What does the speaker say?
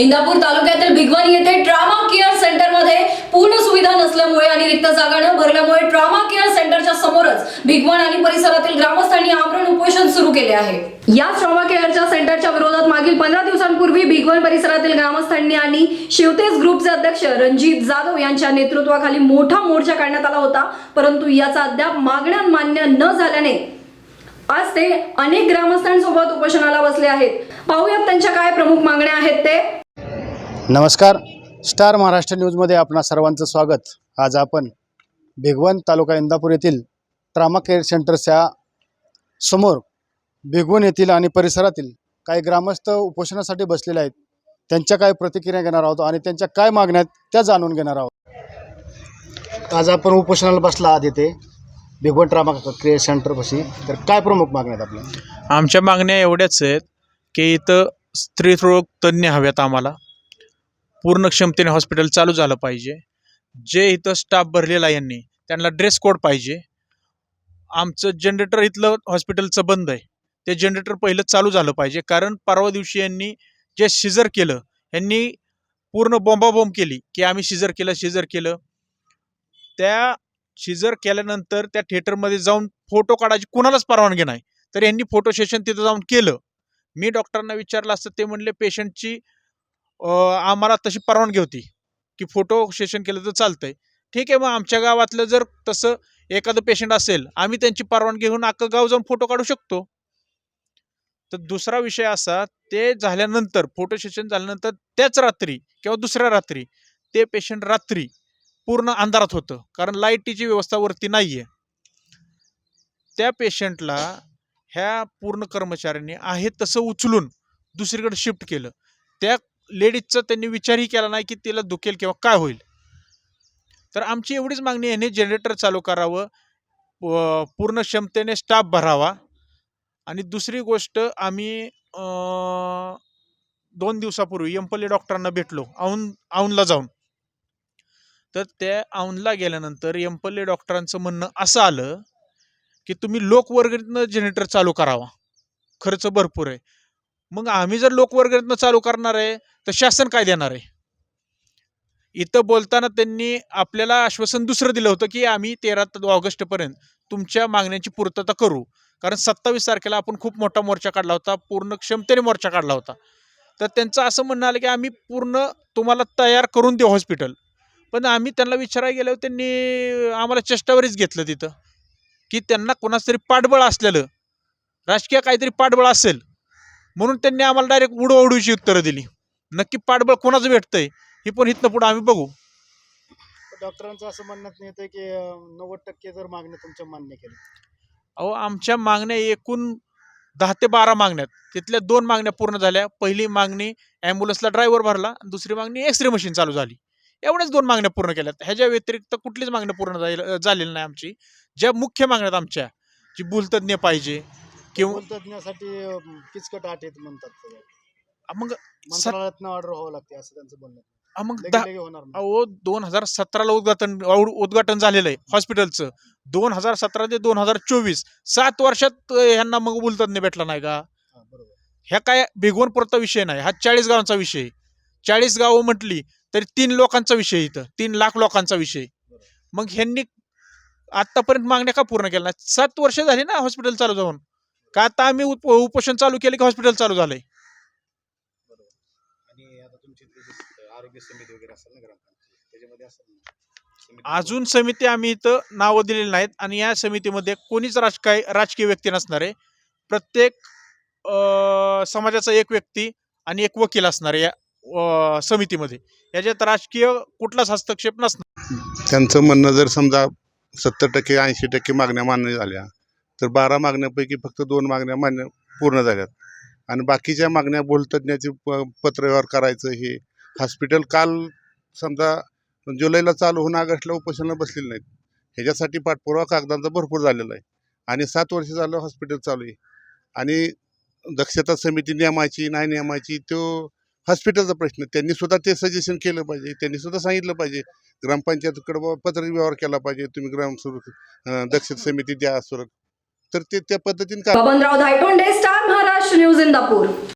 इंदापूर तालुक्यातील भिगवण येथे trauma care सेंटरमध्ये पूर्ण सुविधा नसल्यामुळे आणि रिक्त जागा न भरल्यामुळे ट्रामा केअर सेंटरच्या समोरच भिगवण आणि परिसरातील ग्रामस्थांनी आमरण उपोषण सुरू केले आहे. या ट्रॉमा केअरच्या सेंटरच्या विरोधात मागील पंधरा दिवसांपूर्वी भिगवण परिसरातील ग्रामस्थांनी आणि शिवतेज ग्रुपचे अध्यक्ष रणजित जाधव यांच्या नेतृत्वाखाली मोठा मोर्चा काढण्यात आला होता. परंतु याचा अद्याप मागण्या मान्य न झाल्याने आज ते अनेक ग्रामस्थांसोबत उपोषणाला बसले आहेत. पाहूयात त्यांच्या काय प्रमुख मागण्या आहेत ते. नमस्कार. स्टार महाराष्ट्र न्यूजमध्ये आपणा सर्वांचं स्वागत. आज आपण भिगवण तालुका इंदापूर येथील ट्रामा केअर सेंटरच्या समोर भिगवण येथील आणि परिसरातील काही ग्रामस्थ उपोषणासाठी बसलेले आहेत. त्यांच्या काय प्रतिक्रिया घेणार आहोत आणि त्यांच्या काय मागण्या आहेत त्या जाणून घेणार आहोत. आज आपण उपोषणाला बसला आहात ते भिगवण ट्रामा केअर सेंटरपाशी तर काय प्रमुख मागण्या आहेत आपल्या? आमच्या मागण्या एवढ्याच आहेत की इथं स्त्रीरोग तज्ज्ञ हव्यात आम्हाला. पूर्ण क्षमतेने हॉस्पिटल चालू झालं पाहिजे. जे इथं स्टाफ भरलेला आहे यांनी त्यांना ड्रेस कोड पाहिजे. आमचं जनरेटर इथलं हॉस्पिटलचं बंद आहे. ते जनरेटर पहिलं चालू झालं पाहिजे. कारण परवा दिवशी यांनी जे शिजर केलं यांनी पूर्ण बॉम्बाबॉम्ब केली की आम्ही शिजर केलं शिजर केलं. त्या शिजर केल्यानंतर त्या थिएटरमध्ये जाऊन फोटो काढायची कुणालाच परवानगी नाही. तर यांनी फोटो सेशन तिथं जाऊन केलं. मी डॉक्टरांना विचारलं असतं ते म्हणले पेशंटची आम्हाला तशी परवानगी होती की फोटो सेशन केलं तर चालतंय. ठीक आहे मग आमच्या गावातलं जर तसं एखादं पेशंट असेल आम्ही त्यांची परवानगी घेऊन अख्खं गाव जाऊन फोटो काढू शकतो. तर दुसरा विषय असा ते झाल्यानंतर फोटो सेशन झाल्यानंतर त्याच रात्री किंवा दुसऱ्या रात्री ते पेशंट रात्री पूर्ण अंधारात होतं कारण लाईटीची व्यवस्था वरती नाही आहे त्या पेशंटला ह्या पूर्ण कर्मचाऱ्यांनी आहे तसं उचलून दुसरीकडे शिफ्ट केलं. त्या लेडीजचा त्यांनी विचारही केला नाही की तिला दुखेल किंवा काय होईल. तर आमची एवढीच मागणी आहे, जनरेटर चालू करावं व पूर्ण क्षमतेने स्टाफ भरावा. आणि दुसरी गोष्ट आम्ही दोन दिवसापूर्वी एम्पल्ली डॉक्टरांना भेटलो औन औनला जाऊन. तर त्या औनला गेल्यानंतर एम्पल्ली डॉक्टरांचं म्हणणं असं आलं की तुम्ही लोकवर्गणीतनं जनरेटर चालू करावा. खर्च भरपूर आहे. मग आम्ही जर लोकवर्गणीतनं चालू करणार आहे तर शासन काय देणार आहे? इथं बोलताना त्यांनी आपल्याला आश्वासन दुसरं दिलं होतं की आम्ही तेरा ऑगस्टपर्यंत तुमच्या मागण्यांची पूर्तता करू. कारण सत्तावीस तारखेला आपण खूप मोठा मोर्चा काढला होता पूर्ण क्षमतेने मोर्चा काढला होता. तर त्यांचं असं म्हणणं आलं की आम्ही पूर्ण तुम्हाला तयार करून देऊ हॉस्पिटल. पण आम्ही त्यांना विचारायला गेलो त्यांनी आम्हाला चेष्टावरीच घेतलं तिथं. की त्यांना कोणाचं तरी पाठबळ असलेलं राजकीय काहीतरी पाठबळ असेल म्हणून त्यांनी आम्हाला डायरेक्ट उडवाउडवीची उत्तरं दिली. नक्की पाठबळ कोणाचं भेटतंय हे पण इथनं पुढं आम्ही बघू. डॉक्टरांचं असं म्हणण्यात येतं की नव्वद टक्के जर मागण्या तुमच्या मान्य केल्या. अहो आमच्या मागण्या एकूण दहा ते बारा मागण्यात तिथल्या दोन मागण्या पूर्ण झाल्या. पहिली मागणी ॲम्ब्युलन्सला ड्रायव्हर भरला आणि दुसरी मागणी एक्स रे मशीन चालू झाली. एवढ्याच दोन मागण्या पूर्ण केल्यात. ह्याच्या व्यतिरिक्त कुठलीच मागण्या पूर्ण झाले झालेली नाही आमची. ज्या मुख्य मागण्यात आमच्या जी भूलतज्ञ पाहिजे किंवा तज्ञासाठी किचकट येत म्हणतात. मग मंत्रालयातनं ऑर्डर व्हावं लागते असं त्यांचं बोलणं. मग लगे दहा लगे होणार नाही. अहो दोन हजार सतराला उद्घाटन उद- उद्घाटन झालेलं आहे हॉस्पिटलचं. दोन हजार सतरा ते दोन हजार चोवीस सात वर्षात अं, ह्यांना मग बोलतज्ञ भेटला नाही का? हा, बरोबर. ह्या काय भिगवणपुरता विषय नाही हा चाळीस गावांचा विषय. चाळीस गावं म्हटली तरी तीन लोकांचा विषय इथं तीन लाख लोकांचा विषय. मग ह्यांनी आतापर्यंत मागण्या का पूर्ण केल्या नाही सात वर्ष झाली ना हॉस्पिटल चालू जाऊन. का आता आम्ही उप उपोषण चालू केलं की हॉस्पिटल चालू झालंय? आणि आता तुमची ती जी आरोग्य समिती वगैरे असेल ना ग्रामपंचायत त्याच्यामध्ये असेल ना? समिती? अजून समिती आम्ही इथं नावं दिलेली नाहीत आणि या समितीमध्ये कोणीच राजकीय राजकीय व्यक्ती नसणार आहे. प्रत्येक अं, समाजाचा एक व्यक्ती आणि एक वकील असणार आहे या अं, समितीमध्ये. याच्यात राजकीय कुठलाच हस्तक्षेप नसणार. त्यांचं म्हणणं जर समजा सत्तर टक्के ऐंशी टक्के मागण्या मान्य झाल्या तर बारा मागण्यापैकी फक्त दोन मागण्या मान्य पूर्ण झाल्यात. आणि बाकीच्या मागण्या बोलतज्ञाचे प पत्रव्यवहार करायचं हे हॉस्पिटल काल समजा जुलैला चालू होऊन ऑगस्टला उपोषणाला बसलेले नाहीत. ह्याच्यासाठी पाठपुरावा कागदांचा भरपूर झालेला आहे. आणि सात वर्ष झालं हॉस्पिटल चालू आहे. आणि दक्षता समिती नियमायची नाही नियमायची तो हॉस्पिटलचा प्रश्न त्यांनी सुद्धा ते सजेशन केलं पाहिजे. त्यांनी सुद्धा सांगितलं पाहिजे. ग्रामपंचायतकडं बाबा पत्र व्यवहार केला पाहिजे. तुम्ही ग्राम सुर दक्षता समिती द्या सुर तर ते त्या पद्धतीने का बबनराव धायटोंडे स्टार महाराष्ट्र न्यूज इंदापूर.